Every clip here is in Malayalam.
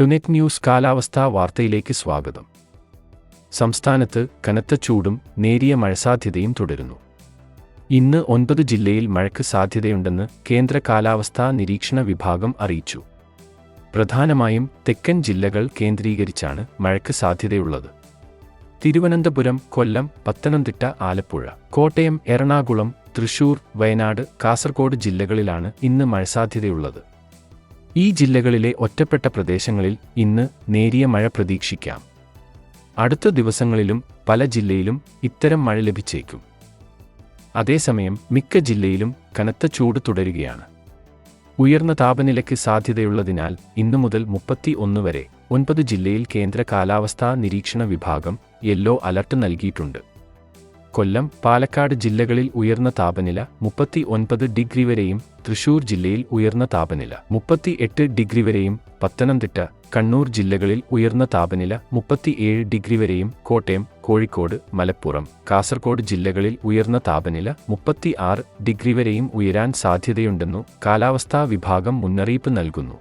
ടുനെറ്റ് ന്യൂസ് കാലാവസ്ഥാ വാർത്തയിലേക്ക് സ്വാഗതം. സംസ്ഥാനത്ത് കനത്ത ചൂടും നേരിയ മഴസാധ്യതയും തുടരുന്നു. ഇന്ന് ഒൻപത് ജില്ലയിൽ മഴയ്ക്ക് സാധ്യതയുണ്ടെന്ന് കേന്ദ്ര കാലാവസ്ഥാ നിരീക്ഷണ വിഭാഗം അറിയിച്ചു. പ്രധാനമായും തെക്കൻ ജില്ലകൾ കേന്ദ്രീകരിച്ചാണ് മഴയ്ക്ക് സാധ്യതയുള്ളത്. തിരുവനന്തപുരം കൊല്ലം പത്തനംതിട്ട ആലപ്പുഴ കോട്ടയം എറണാകുളം തൃശൂർ വയനാട് കാസർഗോഡ് ജില്ലകളിലാണ് ഇന്ന് മഴസാധ്യതയുള്ളത്. ഈ ജില്ലകളിലെ ഒറ്റപ്പെട്ട പ്രദേശങ്ങളിൽ ഇന്ന് നേരിയ മഴ പ്രതീക്ഷിക്കാം. അടുത്ത ദിവസങ്ങളിലും പല ജില്ലയിലും ഇത്തരം മഴ ലഭിച്ചേക്കും. അതേസമയം മിക്ക ജില്ലയിലും കനത്ത ചൂട് തുടരുകയാണ്. ഉയർന്ന താപനിലയ്ക്ക് സാധ്യതയുള്ളതിനാൽ ഇന്നു മുതൽ മുപ്പത്തി ഒന്ന് വരെ ഒൻപത് ജില്ലയിൽ കേന്ദ്ര കാലാവസ്ഥാ നിരീക്ഷണ വിഭാഗം യെല്ലോ അലർട്ട് നൽകിയിട്ടുണ്ട്. കൊല്ലം പാലക്കാട് ജില്ലകളിൽ ഉയർന്ന താപനില മുപ്പത്തി ഒൻപത് ഡിഗ്രി വരെയും തൃശൂർ ജില്ലയിൽ ഉയർന്ന താപനില മുപ്പത്തി എട്ട് ഡിഗ്രി വരെയും പത്തനംതിട്ട കണ്ണൂർ ജില്ലകളിൽ ഉയർന്ന താപനില മുപ്പത്തിയേഴ് ഡിഗ്രി വരെയും കോട്ടയം കോഴിക്കോട് മലപ്പുറം കാസർഗോഡ് ജില്ലകളിൽ ഉയർന്ന താപനില മുപ്പത്തി ആറ് ഡിഗ്രി വരെയും ഉയരാൻ സാധ്യതയുണ്ടെന്നു കാലാവസ്ഥാ വിഭാഗം മുന്നറിയിപ്പ് നൽകുന്നു.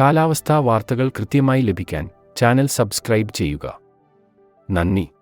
കാലാവസ്ഥാ വാർത്തകൾ കൃത്യമായി ലഭിക്കാൻ ചാനൽ സബ്സ്ക്രൈബ് ചെയ്യുക. നന്ദി.